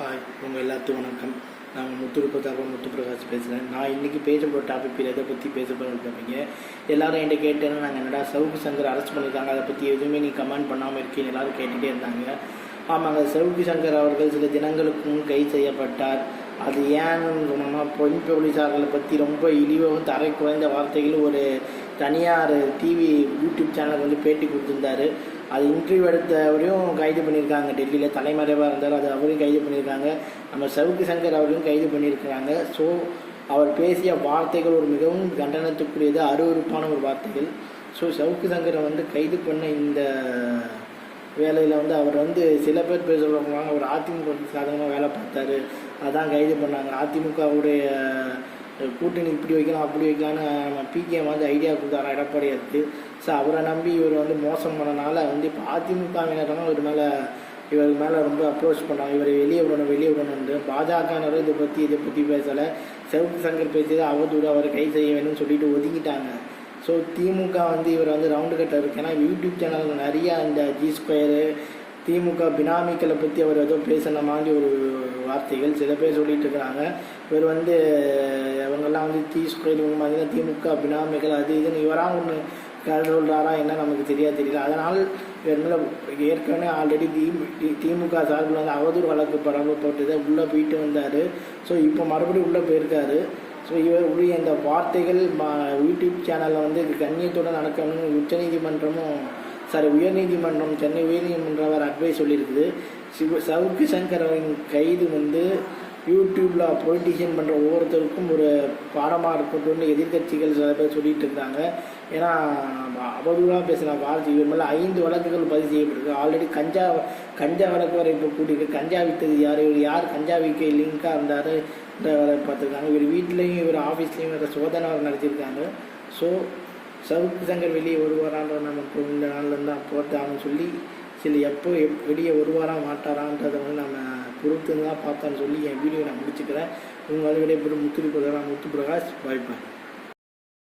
Hi உங்கள் எல்லாத்துக்கும் வணக்கம். நான் முத்து பிரதாபம் முத்து பிரகாஷ் பேசுகிறேன் நான் இன்றைக்கி பேச போகிற டாபிக் எதை பற்றி பேச போகிறீங்க எல்லாரும் என்கிட்ட கேட்டேன்னா நாங்கள் என்னடா சவுக்கு சங்கர் அரெஸ்ட் பண்ணியிருக்காங்க அதை பற்றி எதுவுமே நீ கமெண்ட் பண்ணாமல் இருக்கீங்க எல்லோரும் கேட்டுகிட்டே இருந்தாங்க. ஆமாங்க சவுக்கு சங்கர் அவர்கள் சில தினங்களுக்கு முன் கைது செய்யப்பட்டார். அது ஏன்னு சொன்னோம்னா பொன் போலீஸார்களை பற்றி ரொம்ப இழிவாகவும் தரை குறைந்த வார்த்தைகள் ஒரு தனியார் டிவி யூடியூப் சேனலுக்கு வந்து பேட்டி கொடுத்துருந்தாரு. அது இன்டர்வியூ எடுத்தவரையும் கைது பண்ணியிருக்காங்க. டெல்லியில் தலைமறைவாக இருந்தார். அது அவரையும் கைது பண்ணியிருக்காங்க. நம்ம சவுக்கு சங்கர் அவரையும் கைது பண்ணியிருக்கிறாங்க. ஸோ அவர் பேசிய வார்த்தைகள் ஒரு மிகவும் கண்டனத்துக்குரியது அருவருப்பான ஒரு வார்த்தைகள். ஸோ சவுக்கு சங்கரை வந்து கைது பண்ண இந்த வேலையில் வந்து அவர் வந்து சில பேர் பேர் சொல்லுவாங்க அவர் அதிமுக சாதகமாக வேலை பார்த்தாரு. அதான் கைது பண்ணாங்க. அதிமுகவுடைய கூட்டணி இப்படி வைக்கலாம் அப்படி வைக்கலான்னு நம்ம பிகேஎம் வந்து ஐடியா கொடுத்தாரா எடப்பாடியாருக்கு ஸோ அவரை நம்பி இவர் வந்து மோசம் பண்ணனால வந்து இப்போ அதிமுகவினரும் இவர் மேலே இவர் மேலே ரொம்ப அப்ரோச் பண்ணாங்க. இவரை வெளியே விடணும் வெளியே விடணும்னு. பாஜகவினரும் இதை பற்றி இதை பற்றி பேசலை. செவக்கு சங்கர் பேசியது அவதூறு அவரை கை செய்ய வேணும்னு சொல்லிட்டு ஒதுக்கிட்டாங்க. ஸோ திமுக வந்து இவர் வந்து ரவுண்டு கட்ட இருக்கு. ஏன்னா யூடியூப் சேனல் நிறையா இந்த ஜி ஸ்கொயரு திமுக பினாமிக்களை பற்றி அவர் ஏதோ பேசின மாதிரி ஒரு வார்த்தைகள் சில பேர் சொல்லிட்டு இருக்கிறாங்க. இவர் வந்து அவங்கெல்லாம் வந்து மாதிரி திமுக பினாமிகள் அது இதுன்னு இவராக ஒன்று கதை சொல்கிறாரா என்ன நமக்கு தெரியாது தெரியல. அதனால் இவர் மேலே ஏற்கனவே ஆல்ரெடி தி திமுக சார்பில் வந்து அவதூறு வழக்கு பரவப்பட்டதை உள்ளே போயிட்டு வந்தார். ஸோ இப்போ மறுபடியும் உள்ளே போயிருக்காரு. ஸோ இவர் உடைய இந்த வார்த்தைகள் யூடியூப் சேனலில் வந்து கண்ணியத்தோடு நடக்கணும்னு உச்சநீதிமன்றமும் சாரி உயர்நீதிமன்றம் சென்னை உயர்நீதிமன்றம் அவர் அட்வைஸ் சொல்லியிருக்குது. சிவ சவுக்கு சங்கர் அவரின் கைது வந்து யூடியூப்பில் பொலிட்டிஷியன் பண்ணுற ஒவ்வொருத்தருக்கும் ஒரு பாடமாக இருக்கட்டும்னு எதிர்க்கட்சிகள் சில பேர் சொல்லிகிட்டு இருக்காங்க ஏன்னா அவதூறாக பேசின வார்த்தை இவர் மேலே ஐந்து வழக்குகள் பதிவு செய்யப்பட்டிருக்கு ஆல்ரெடி கஞ்சா கஞ்சா வழக்கு வரை இப்போ கூட்டியிருக்கு கஞ்சா விட்டது யார்? இவர் யார்? கஞ்சா விற்க லிங்காக இருந்தார். வரை பார்த்துருக்காங்க. இவர் வீட்லேயும் இவர் ஆஃபீஸ்லேயும் வேறு சோதனை நடத்தியிருக்காங்க. ஸோ சவுக்கு சங்கர் வெளியே வருவாரான்ற நமக்கு இந்த நாளில் தான் போட்டாங்கன்னு சொல்லி சரி எப்போ எப் வெளியே வருவாரா மாட்டாரான்றதை வந்து நம்ம பொறுத்து தான் பார்த்தான்னு சொல்லி என் வீடியோ நான் முடிச்சுக்கிறேன். உங்கள் விடைபெறும் முத்துரி பிரகாஷ் முத்து பிரகாஷ் பாய்ப்பேன்